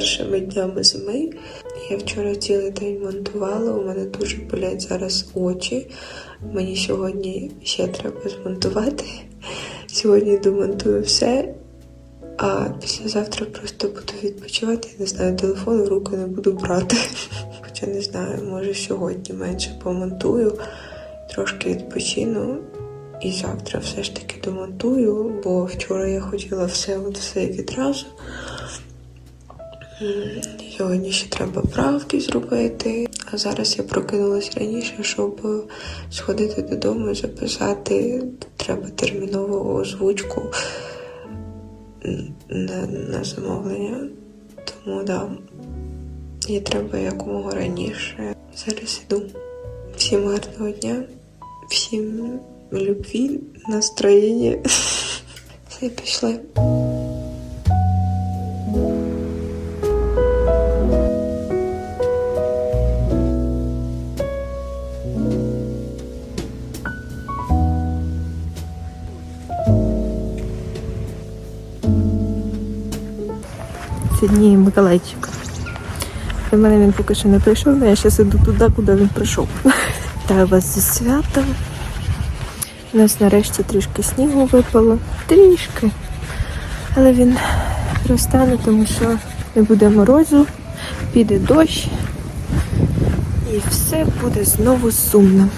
першими днями зими. Я вчора цілий день монтувала. У мене дуже болять зараз очі. Мені сьогодні ще треба змонтувати. Сьогодні домонтую все. А післязавтра просто буду відпочивати. Я не знаю, телефон в руки не буду брати. Хоча не знаю, може сьогодні менше помонтую, трошки відпочину. І завтра все ж таки домонтую, бо вчора я хотіла все все відразу. Сьогодні ще треба правки зробити. А зараз я прокинулась раніше, щоб сходити додому і записати. Треба термінову озвучку на, на замовлення. Тому да, і треба якомога раніше. Зараз іду. Всім гарного дня, всім любві, настроєння. Все пішли. Сьогодні Миколайчик. До мене він поки що не прийшов, але я зараз іду туди, куди він прийшов. Вітаю вас зі святом. У нас нарешті трішки снігу випало. Трішки. Але він розтане, тому що не буде морозу, піде дощ. І все буде знову сумно.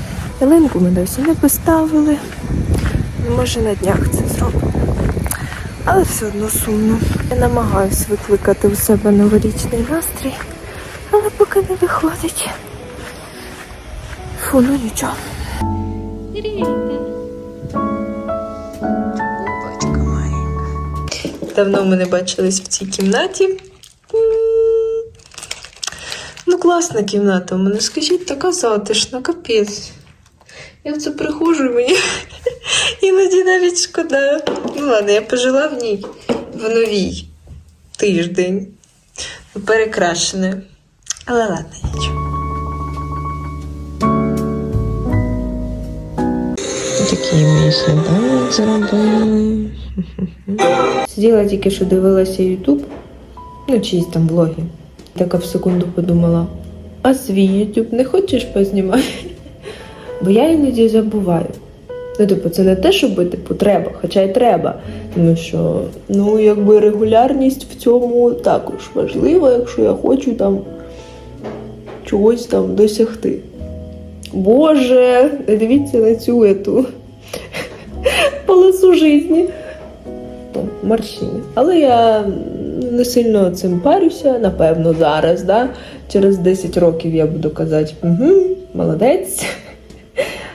Ялинку ми досі не поставили. Може на днях це зробимо але все одно сумно. Я намагаюся викликати у себе новорічний настрій, але поки не виходить. Фу, ну нічого. Давно ми не бачились в цій кімнаті. Ну, класна кімната. У мене скажіть, така затишна, капець. Я в це приходжу мені іноді навіть шкода. Ну ладно, я пожила в ній в новій тиждень. Перекрашене. Але ладно, нічого. Такий мій сніданок зробили. Сиділа тільки що дивилася Ютуб, ну чиїсь там влоги. Така в секунду подумала: а свій Ютуб не хочеш познімати? Бо я іноді забуваю. Ну, типу, це не те, щоб типу, треба, хоча й треба. Тому що, ну, якби регулярність в цьому також важлива, якщо я хочу там чогось там досягти. Боже, дивіться на цю ету полосу житті. Морщини. Але я не сильно цим парюся, напевно, зараз. Да? Через 10 років я буду казати, угу, молодець.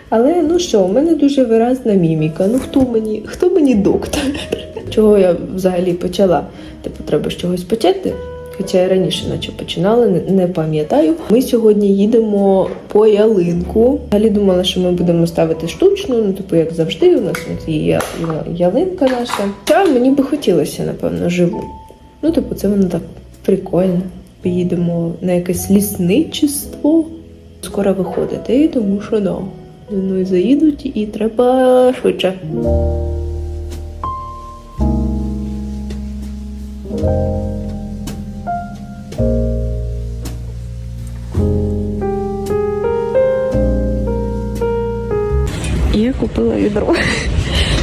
Але ну що, у мене дуже виразна міміка. Ну хто мені, хто мені доктор? Чого я взагалі почала? Типу, треба з чогось почати. Хоча я раніше наче починала, не, пам'ятаю. Ми сьогодні їдемо по ялинку. Взагалі думала, що ми будемо ставити штучну, ну типу, як завжди, у нас от є ялинка наша. Хоча мені би хотілося, напевно, живу. Ну, типу, це воно так прикольно. Поїдемо на якесь лісничество. Скоро виходити, тому що да. За мною заїдуть і треба швидше. Я купила відро.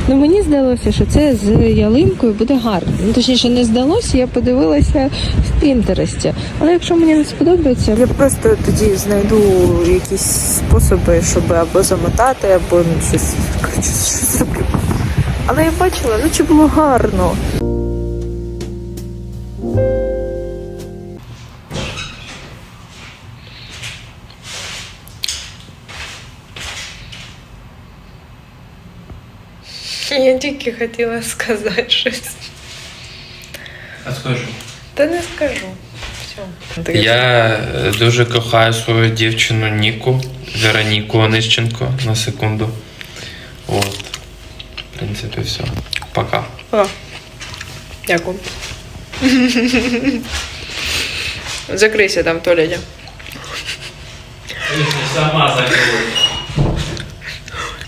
Ну мені здалося, що це з ялинкою буде гарно. Ну точніше, не здалося, я подивилася в Пінтересті. Але якщо мені не сподобається, я просто тоді знайду якісь способи, щоб або замотати, або ну, щось. Але я бачила, ну чи було гарно. Я тільки хотіла сказати щось. А скажу. Та не скажу. Все. Я е, дуже кохаю свою дівчину Ніку, Вероніку Онищенко на секунду. От. В принципі, все. Пока. О, дякую. Закрийся там в туалеті. Сама закрой.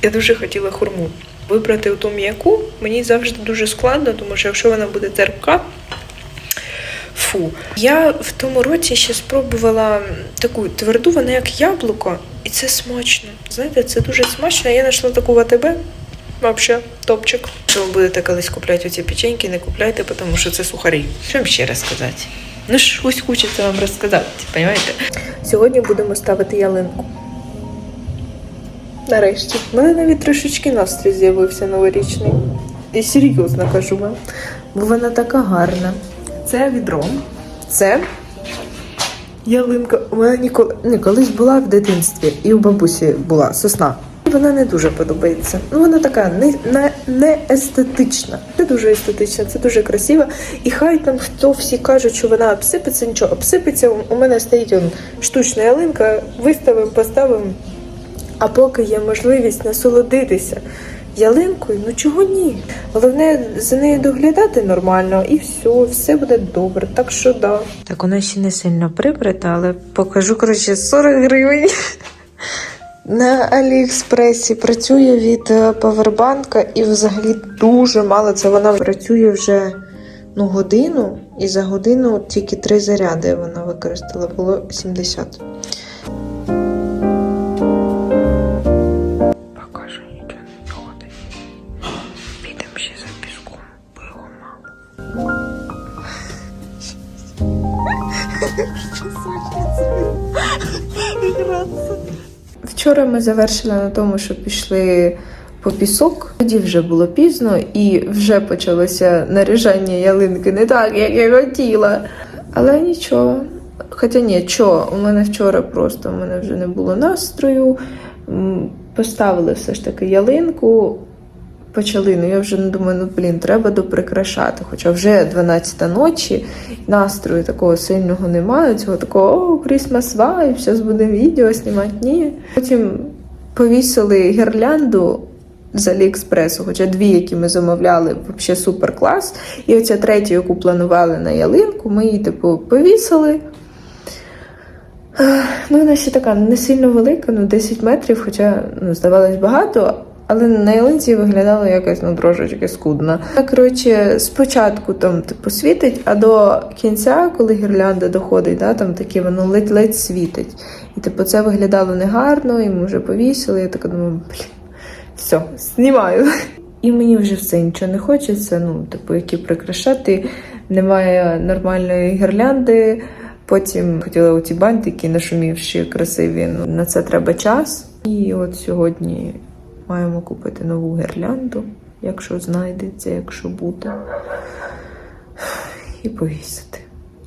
Я дуже хотіла хурму. Вибрати ту м'яку мені завжди дуже складно, тому що якщо вона буде терпка, фу. Я в тому році ще спробувала таку тверду, вона як яблуко, і це смачно. Знаєте, це дуже смачно. Я знайшла таку в АТБ. Вообще, топчик. Якщо ви будете колись купляти оці печеньки, не купляйте, тому що це сухарі. Що вам ще розказати? Ну ж, ось хочеться вам розказати, розумієте? Сьогодні будемо ставити ялинку. Нарешті. У мене навіть трошечки настрій з'явився новорічний. І серйозно кажу вам. Бо вона така гарна. Це відро. Це ялинка. У мене ніколи не колись була в дитинстві, і у бабусі була сосна. Вона не дуже подобається. Ну вона така не, не, не естетична. Це дуже естетична, це дуже красиво. І хай там хто всі кажуть, що вона обсипеться, нічого, обсипеться. У мене стоїть он, штучна ялинка, виставимо, поставимо. А поки є можливість насолодитися ялинкою, ну чого ні? Головне за нею доглядати нормально і все, все буде добре. Так що да. Так вона ще не сильно прибрита, але покажу коротше 40 гривень. На Аліекспресі працює від е, павербанка і взагалі дуже мало. Це вона працює вже ну, годину, і за годину тільки три заряди вона використала, було 70. Вчора ми завершили на тому, що пішли по пісок. Тоді вже було пізно і вже почалося наряжання ялинки не так, як я хотіла. Але нічого. Хоча ні, що, у мене вчора просто у мене вже не було настрою. Поставили все ж таки ялинку, почали. Ну я вже не думаю, ну блін, треба доприкрашати. Хоча вже 12 ночі, настрою такого сильного немає. Цього такого о, Christmas vibe, зараз будемо відео знімати. Ні. Потім повісили гірлянду з Аліекспресу, хоча дві, які ми замовляли, взагалі супер клас. І оця третя, яку планували на ялинку, ми її типу повісили. Ну, вона ще така не сильно велика, ну 10 метрів, хоча ну, здавалось багато, але на ялинці виглядало якось ну, трошечки скудно. Коротше, спочатку там типу світить, а до кінця, коли гірлянда доходить, да, там таке воно ледь-ледь світить. І типу це виглядало негарно, і ми вже повісили. Я така думаю, блін, все, знімаю. І мені вже все нічого не хочеться. Ну, типу, які прикрашати, немає нормальної гірлянди. Потім хотіла оці бантики нашумівші, красиві. Ну, на це треба час. І от сьогодні маємо купити нову гірлянду, якщо знайдеться, якщо буде. І повісити.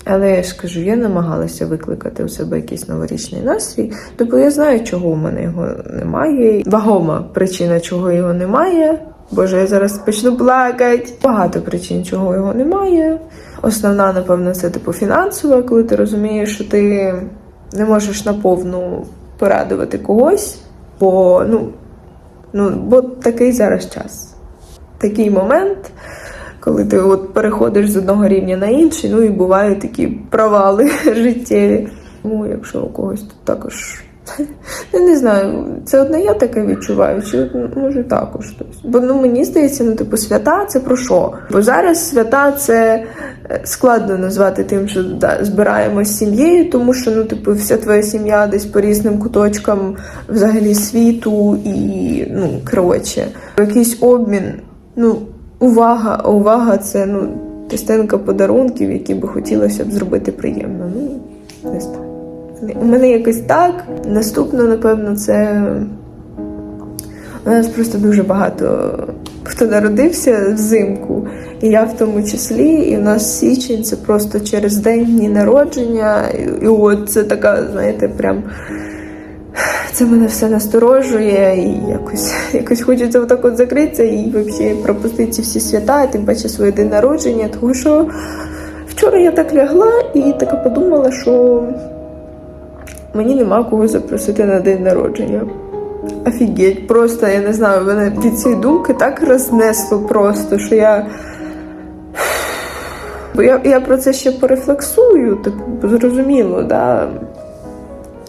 Але я ж кажу, я намагалася викликати у себе якийсь новорічний настрій, тобто я знаю, чого у мене його немає. Вагома причина, чого його немає. Боже, я зараз почну плакати. Багато причин, чого його немає. Основна, напевно, це типу фінансова, коли ти розумієш, що ти не можеш наповну порадувати когось, бо ну, ну бо такий зараз час. Такий момент, коли ти от переходиш з одного рівня на інший, ну і бувають такі провали життєві. Ну, якщо у когось тут також. Я не знаю, це одне я таке відчуваю, чи може також хтось. Бо ну мені здається, ну типу свята це про що? Бо зараз свята це е, складно назвати тим, що да, збираємось сім'єю, тому що ну, типу, вся твоя сім'я десь по різним куточкам взагалі світу і ну коротше, якийсь обмін. Ну, увага, увага це ну частинка подарунків, які би хотілося б зробити приємно. Ну, не знаю. У мене якось так. Наступно, напевно, це у нас просто дуже багато хто народився взимку, і я в тому числі, і у нас січень це просто через день дні народження. І, от це така, знаєте, прям. Це мене все насторожує, і якось якось хочеться отак от закритися і взагалі пропустити всі свята, тим паче своє день народження. Тому що вчора я так лягла і така подумала, що мені нема кого запросити на день народження. Офігеть, просто я не знаю, мене від цієї думки так рознесло просто, що я. Бо я, я про це ще порефлексую, типу, зрозуміло, да.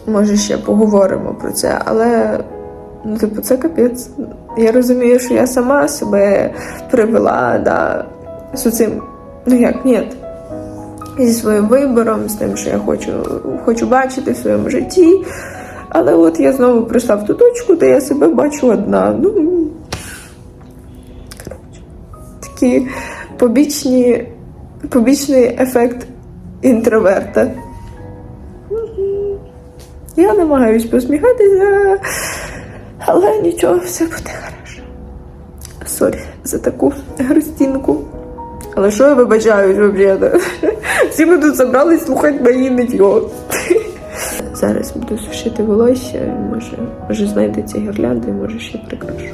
Може, ще поговоримо про це, але Ну, типу, це капець. Я розумію, що я сама себе привела да, з цим. Ну як, ні. Зі своїм вибором, з тим, що я хочу, хочу бачити в своєму житті. Але от я знову прийшла в ту точку, де я себе бачу одна. Ну, такі побічні, побічний ефект інтроверта. Я намагаюсь посміхатися, але нічого, все буде хорошо. Сорі за таку грустинку. Але що я вибачаюсь взагалі? Всі ми тут зібрались слухати мої нитьо. Зараз буду сушити волосся, може, може знайдеться гірлянди, може ще прикрашу.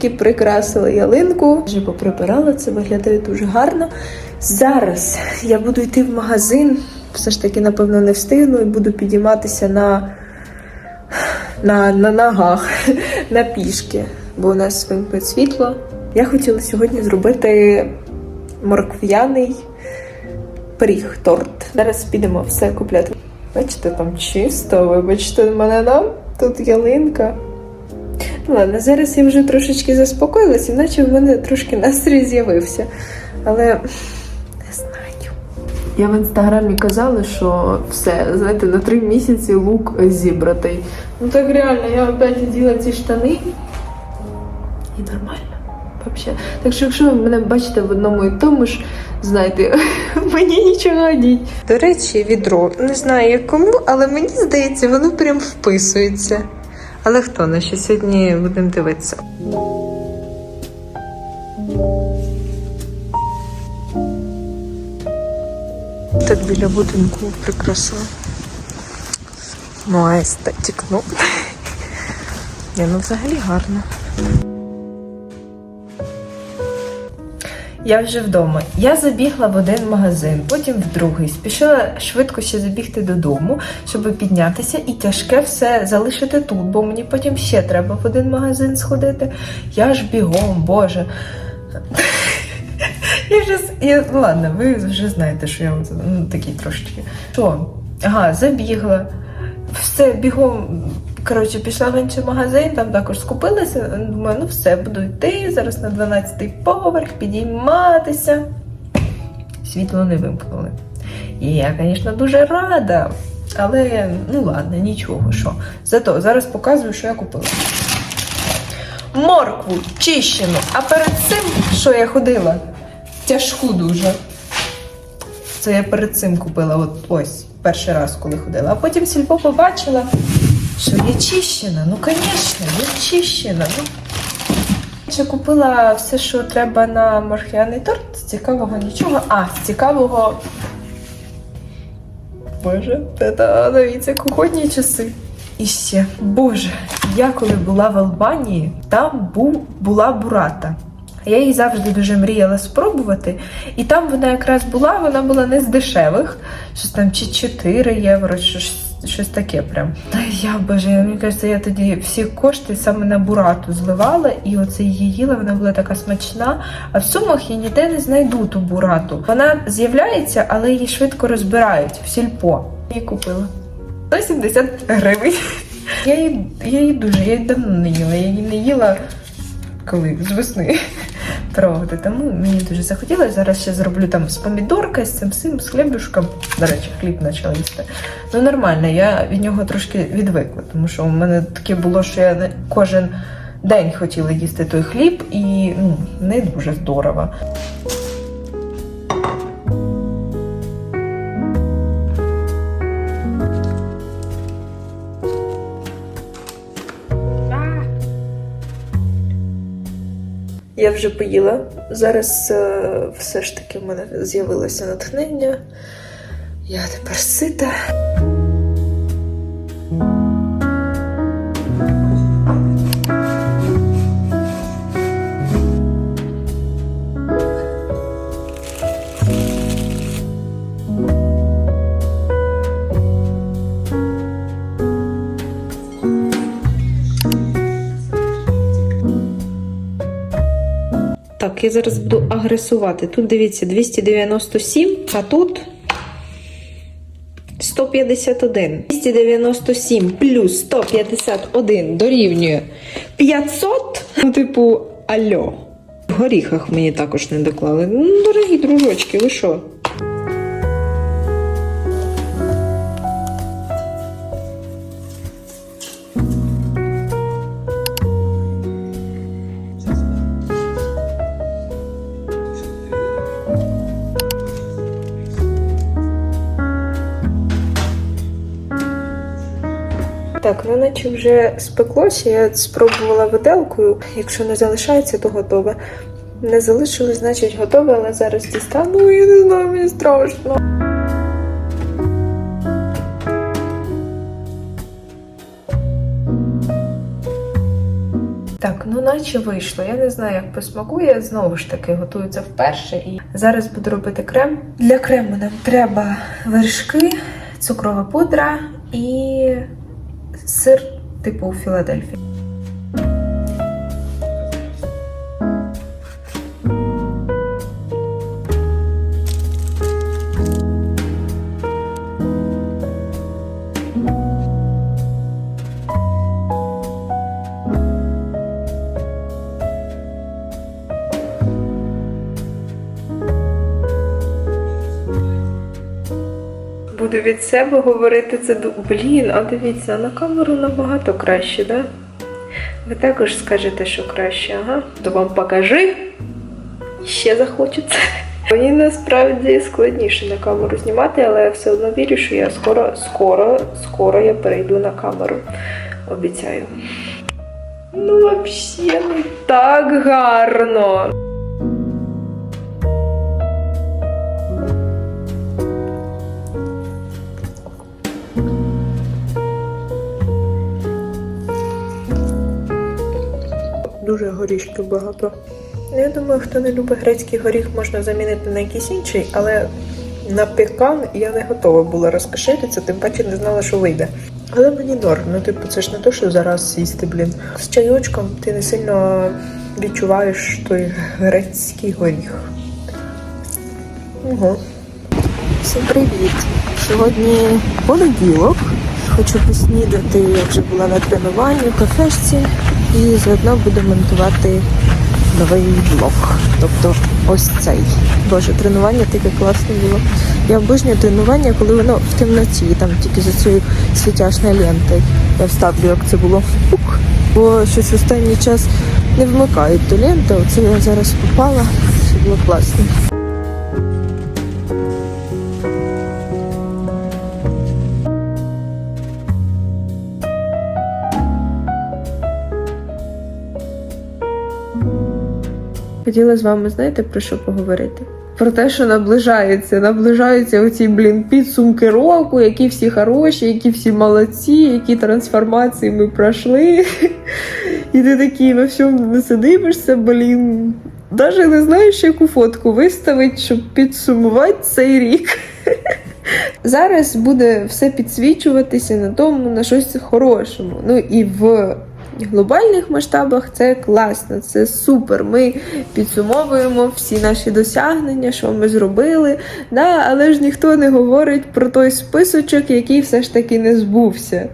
Таки прикрасили ялинку. Вже поприбирала, це виглядає дуже гарно. Зараз я буду йти в магазин. Все ж таки, напевно, не встигну і буду підійматися на, на, на ногах, на пішки, бо у нас вимкнуть світло. Я хотіла сьогодні зробити моркв'яний пиріг, торт. Зараз підемо все купляти. Бачите, там чисто, вибачте мене нам. Тут ялинка. Ну ладно, зараз я вже трошечки заспокоїлася, іначе в мене трошки настрій з'явився. Але не знаю. Я в інстаграмі казала, що все, знаєте, на три місяці лук зібратий. Ну так реально, я опять оділа ці штани і нормально. Вообще. Так що, якщо ви мене бачите в одному і тому ж, знайте, мені нічого одіть. До речі, відро. Не знаю як кому, але мені здається, воно прям вписується. Але хто на що сьогодні будемо дивитися? Так біля будинку прикрасу. Ну, а естетик, ну. Ні, ну взагалі гарно. Я вже вдома. Я забігла в один магазин, потім в другий. Спішила швидко ще забігти додому, щоб піднятися і тяжке все залишити тут, бо мені потім ще треба в один магазин сходити. Я ж бігом, боже. Я вже я, ну ладно, ви вже знаєте, що я ну, такий трошечки. Що? Ага, забігла. Все, бігом. Коротше, пішла в інший магазин, там також скупилася. Думаю, ну все, буду йти зараз на 12-й поверх, підійматися. Світло не вимкнули. І я, звісно, дуже рада. Але ну ладно, нічого, що. Зато зараз показую, що я купила. Моркву чищену, а перед цим, що я ходила, тяжку дуже. Це я перед цим купила, от ось перший раз, коли ходила. А потім сільпо побачила, що є чищена. Ну, звісно, є чищена. Ну. Ще купила все, що треба на морхяний торт. З цікавого нічого. А, з цікавого. Боже, та дивіться, кухонні часи. І ще, Боже, я коли була в Албанії, там був, була бурата. Я її завжди дуже мріяла спробувати. І там вона якраз була, вона була не з дешевих, щось там чи 4 євро, щось, щось таке прям. Та я боже, мені кажеться, я тоді всі кошти саме на бурату зливала, і оце її їла, вона була така смачна. А в сумах я ніде не знайду ту бурату. Вона з'являється, але її швидко розбирають в сільпо. Її купила. 170 гривень. Я її, я її дуже, я її давно не їла. Я її не їла коли з весни. Правда, тому мені дуже захотілося. Зараз ще зроблю там з помідоркою, з цим всім, з хлібушком. До речі, хліб почала їсти. Ну нормально, я від нього трошки відвикла, тому що у мене таке було, що я кожен день хотіла їсти той хліб, і ну, не дуже здорово. Я вже поїла. Зараз е, все ж таки в мене з'явилося натхнення. Я тепер сита. Я зараз буду агресувати. Тут дивіться 297, а тут 151. 297 плюс 151 дорівнює 500. Ну, типу, альо. В горіхах мені також не доклали. Ну, дорогі дружочки, ви що? Наче вже спеклося. Я спробувала виделкою. Якщо не залишається, то готове. Не залишилось, значить готове, але зараз дістану. Я не знаю, мені страшно. Так, ну наче вийшло. Я не знаю, як посмакує. Знову ж таки, готується вперше. І зараз буду робити крем. Для крему нам треба вершки, цукрова пудра і сир типу Філадельфія. Себе говорити це. Блін, а дивіться, на камеру набагато краще, да? Ви також скажете, що краще, ага. То вам покажи. Ще захочеться. Мені насправді складніше на камеру знімати, але я все одно вірю, що я скоро, скоро, скоро я перейду на камеру. Обіцяю. Ну, взагалі, так гарно. Горішків багато. Я думаю, хто не любить грецький горіх, можна замінити на якийсь інший, але на пекан я не готова була розкошелитися, тим паче не знала, що вийде. Але мені норм, ну типу, це ж не то, що зараз їсти, блін. З чайочком ти не сильно відчуваєш той грецький горіх. Ого. Всім привіт! Сьогодні понеділок. Хочу поснідати, я вже була на тренуванні кафешці, і заодно буду монтувати новий влог. Тобто ось цей. Боже, тренування таке класне було. Я обожнюю тренування, коли воно в темноті, там тільки за цією світяшною лентою. Я вставлю, як це було. Пук. Бо щось останній час не вмикають ту ленту. Оце я зараз попала. Все було класно. Хотіла з вами, знаєте, про що поговорити? Про те, що наближається, наближаються оці, блін, підсумки року, які всі хороші, які всі молодці, які трансформації ми пройшли. І ти такий на всьому не сидишся, блін. Навіть не знаєш, яку фотку виставити, щоб підсумувати цей рік. Зараз буде все підсвічуватися на тому, на щось хорошому. Ну і в глобальних масштабах це класно, це супер. Ми підсумовуємо всі наші досягнення, що ми зробили. Да, але ж ніхто не говорить про той списочок, який все ж таки не збувся.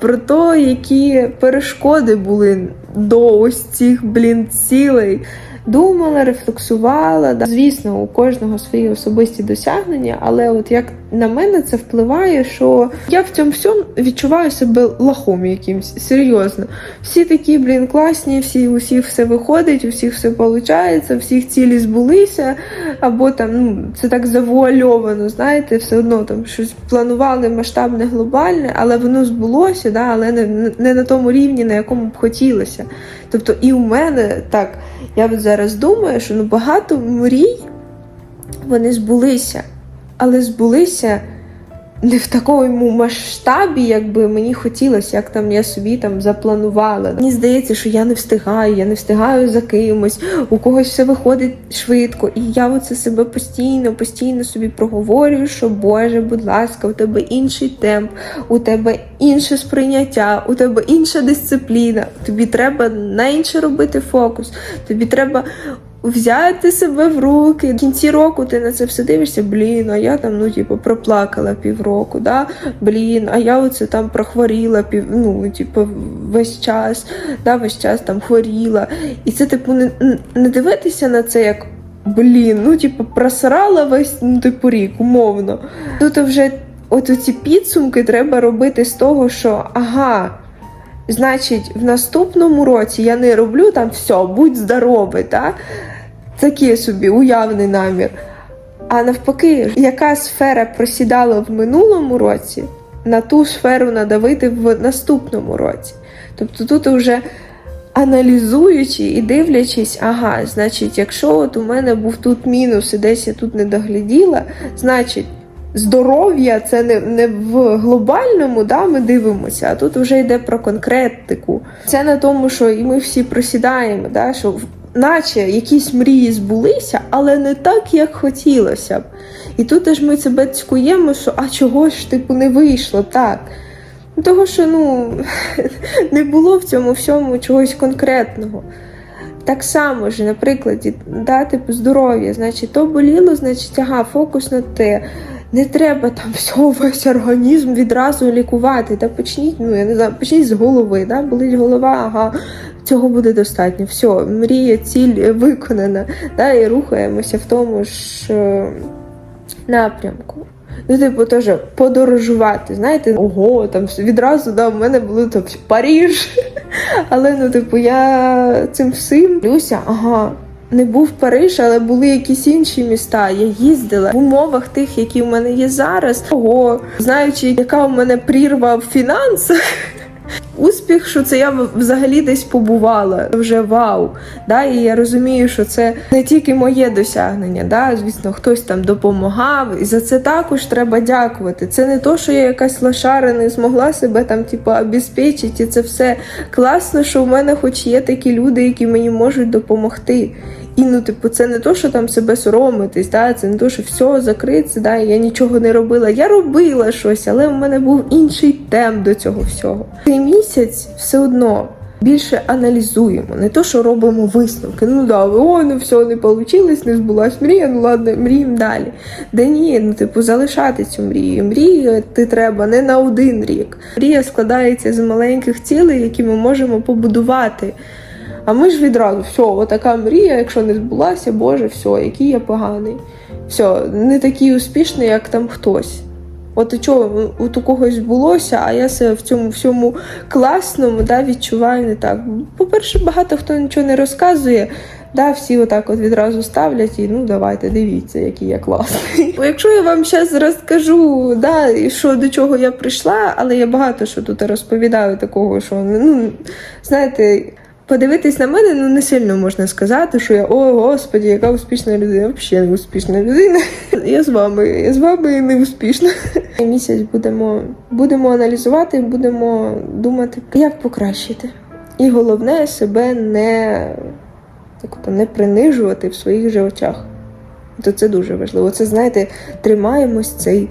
Про те, які перешкоди були до ось цих блін цілей. Думала, рефлексувала. Да. Звісно, у кожного свої особисті досягнення, але от як на мене це впливає, що я в цьому всьому відчуваю себе лохом якимсь. Серйозно. Всі такі, блін, класні, всі, у всіх все виходить, у всіх все виходить, всіх цілі збулися, або там ну, це так завуальовано, знаєте, все одно там щось планували масштабне, глобальне, але воно збулося, да, але не, не на тому рівні, на якому б хотілося. Тобто і у мене так, я от зараз думаю, що ну, багато мрій вони збулися, але збулися не в такому масштабі, як би мені хотілося, як там я собі там запланувала. Мені здається, що я не встигаю, я не встигаю за кимось, у когось все виходить швидко. І я оце себе постійно, постійно собі проговорюю, що Боже, будь ласка, у тебе інший темп, у тебе інше сприйняття, у тебе інша дисципліна. Тобі треба на інше робити фокус, тобі треба взяти себе в руки. В кінці року ти на це все дивишся, блін, а я там, ну, типу, проплакала півроку, да? блін, а я оце там прохворіла пів, ну, типу, весь час, да, весь час там хворіла. І це, типу, не, не дивитися на це як. Блін, ну типу, просрала весь ну, типу, рік, умовно. Тут вже от ці підсумки треба робити з того, що ага, значить, в наступному році я не роблю там все, будь здоровий, так? Такий собі уявний намір. А навпаки, яка сфера просідала в минулому році, на ту сферу надавити в наступному році. Тобто тут вже аналізуючи і дивлячись, ага, значить, якщо от у мене був тут мінус і десь я тут не догляділа, значить. Здоров'я це не, не в глобальному, да, ми дивимося, а тут вже йде про конкретику. Це на тому, що і ми всі просідаємо, да, що наче якісь мрії збулися, але не так, як хотілося б. І тут аж ми себе цькуємо, що а чого ж типу не вийшло так. Ну, Того, що ну, не було в цьому всьому чогось конкретного. Так само ж, наприклад, да, типу здоров'я, значить, то боліло, значить, ага, фокус на те. Не треба там всього весь організм відразу лікувати. Та почніть, ну я не знаю, почніть з голови, да? болить голова, ага, цього буде достатньо. Все, мрія, ціль виконана. Да? І рухаємося в тому ж е, напрямку. Ну, типу, теж подорожувати, знаєте, ого, там відразу да, в мене було там Паріж. Але ну, типу, я цим всім Люся, ага. Не був Париж, але були якісь інші міста. Я їздила в умовах тих, які в мене є зараз. Ого, знаючи, яка в мене прірва в фінансах. Успіх, що це я взагалі десь побувала. Вже вау. Да? І я розумію, що це не тільки моє досягнення. Да? Звісно, хтось там допомагав, і за це також треба дякувати. Це не то, що я якась лошара не змогла себе там, типу, обезпечити. Це все класно, що в мене хоч є такі люди, які мені можуть допомогти. І ну, типу, це не то, що там себе соромитись, да? це не то, що все закриться, да? я нічого не робила. Я робила щось, але в мене був інший темп до цього всього. Цей місяць все одно. Більше аналізуємо, не то, що робимо висновки. Ну да, ой, ну все не вийшло, не збулась мрія, ну ладно, мріємо далі. Да ні, ну типу, залишати цю мрію. Мріяти треба не на один рік. Мрія складається з маленьких цілей, які ми можемо побудувати. А ми ж відразу, все, отака мрія, якщо не збулася, Боже, все, який я поганий. Все, не такий успішний, як там хтось. От чого от у когось збулося, а я себе в цьому всьому класному да, відчуваю не так. По-перше, багато хто нічого не розказує. Да, всі отак от відразу ставлять і ну давайте, дивіться, який я класний. Якщо я вам зараз розкажу, да, що до чого я прийшла, але я багато що тут розповідаю такого, що ну знаєте. Подивитись на мене, ну не сильно можна сказати, що я о господі, яка успішна людина. Взагалі не успішна людина. Я з вами, я з вами не успішна. Місяць будемо, будемо аналізувати, будемо думати, як покращити. І головне себе не, як то, не принижувати в своїх же очах. То це дуже важливо. Це знаєте, тримаємось цей,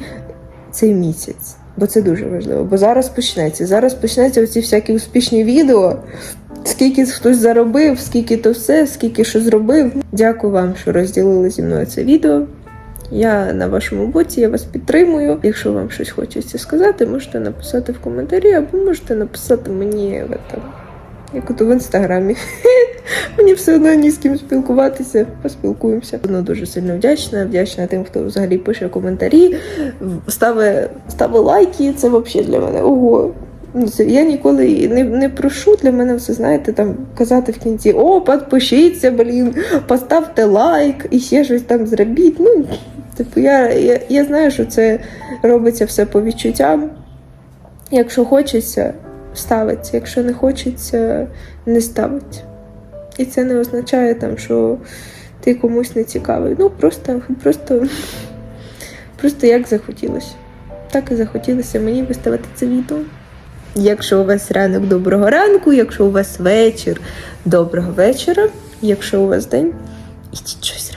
цей місяць. Бо це дуже важливо. Бо зараз почнеться. Зараз почнеться оці всякі успішні відео. Скільки хтось заробив, скільки то все, скільки що зробив. Дякую вам, що розділили зі мною це відео. Я на вашому боці, я вас підтримую. Якщо вам щось хочеться сказати, можете написати в коментарі, або можете написати мені в як ото в інстаграмі. Мені все одно ні з ким спілкуватися, поспілкуємося. Одно дуже сильно вдячна. Вдячна тим, хто взагалі пише коментарі, ставить, ставить лайки. Це взагалі для мене ого. Ну, я ніколи не, не прошу для мене все, знаєте, там казати в кінці: о, підпишіться, блін, поставте лайк і ще щось там зробіть. Ну, типу, я, я, я знаю, що це робиться все по відчуттям. Якщо хочеться, ставиться, якщо не хочеться, не ставить. І це не означає там, що ти комусь не цікавий. Ну, просто, просто, просто як захотілося. Так і захотілося мені виставити це відео. Якщо у вас ранок доброго ранку, якщо у вас вечір доброго вечора, якщо у вас день, ідіть щось